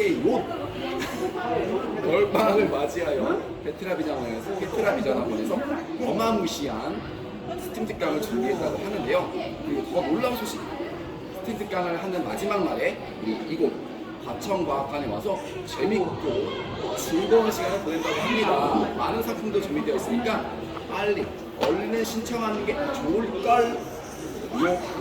세이 롯 겨울방학을 맞이하여 베트라 비자원에서 베트라 비자원에서 어마무시한 스팀 특강을 준비했다고 하는데요. 그리고 더 놀라운 소식 스팀 특강을 하는 마지막 날에 우리 이곳 과천과학관에 와서 재밌고 즐거운 시간을 보낸다고 합니다. 많은 상품도 준비되어 있으니까 빨리 얼른 신청하는 게 좋을걸. 요.